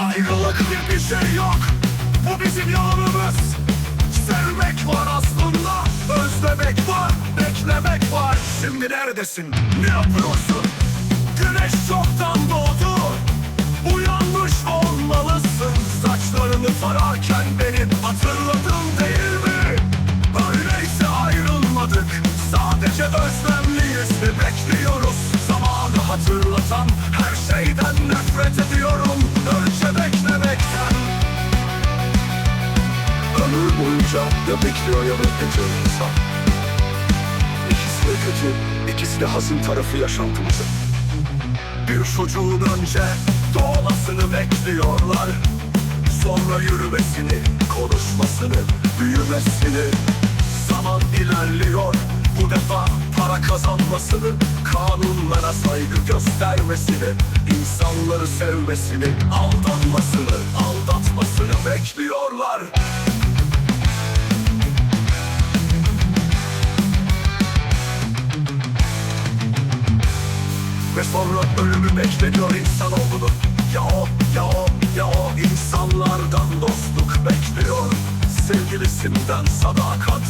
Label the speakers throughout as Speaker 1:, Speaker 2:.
Speaker 1: Ayrılık bir şey yok. Bu bizim yolumuz. Sevmek var aslında Özlemek var Beklemek var. Şimdi neredesin? Ne yapıyorsun? Güneş çoktan doğdu. Uyanmış olmalısın. Saçlarını tararken Boyunca ya bekliyor ya bekletiyor insan. İkisi de kötü, ikisi de hazin tarafı yaşantımızın Bir çocuğun önce doğmasını bekliyorlar. Sonra yürümesini, konuşmasını, büyümesini. Zaman ilerliyor bu defa para kazanmasını Kanunlara saygı göstermesini insanları sevmesini Aldanmasını, aldatmasını bekliyorlar Sevgilisinden sadakat.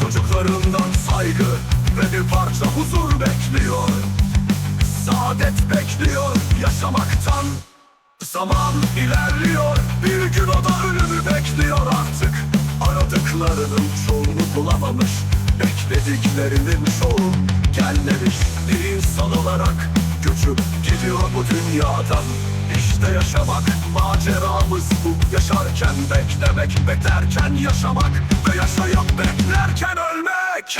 Speaker 1: Çocuklarından saygı ve bir parça huzur bekliyor. Saadet bekliyor yaşamaktan Zaman ilerliyor. Bir gün o da ölümü bekliyor artık. Aradıklarının çoğunu bulamamış Beklediklerinin çoğu gelmemiş. Bir insan olarak göçüp gidiyor bu dünyadan İşte yaşamak maceramız bu. Yaşarken beklemek, beklerken yaşamak Ve yaşayıp beklerken ölmek.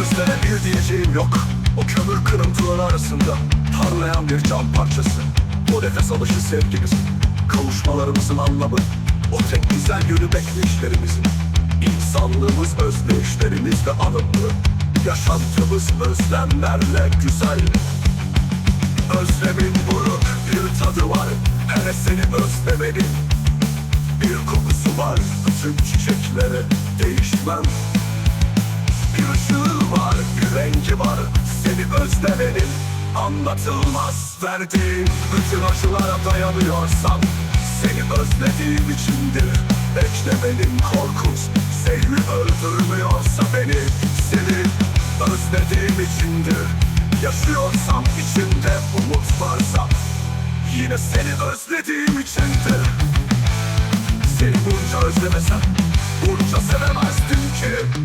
Speaker 1: Özlere bir diyeceğim yok. O kömür kırıntıları arasında Parlayan bir cam parçası. O nefes alışı sevgimiz Kavuşmalarımızın anlamı. O tek güzel yönü bekleyişlerimizin İnsanlığımız özleyişlerimizle anımlı. Yaşantımız özlemlerle güzel. Özlemin buruk bir tadı var. Hele seni özlemenin Bir kokusu var Tüm çiçeklere değişmem. Bir ışığı var, bir rengi var. Seni özlemenin anlatılmaz. Verdiğin bütün acılara dayanıyorsam Seni özlediğim içindir Beklemenin korkunç Seni öldürmüyorsa beni Seni özlediğim içindir Yaşıyorsam içimde umut varsa Yine seni özlediğim içindir Seni bunca özlemesem Bunca sevemezdim ki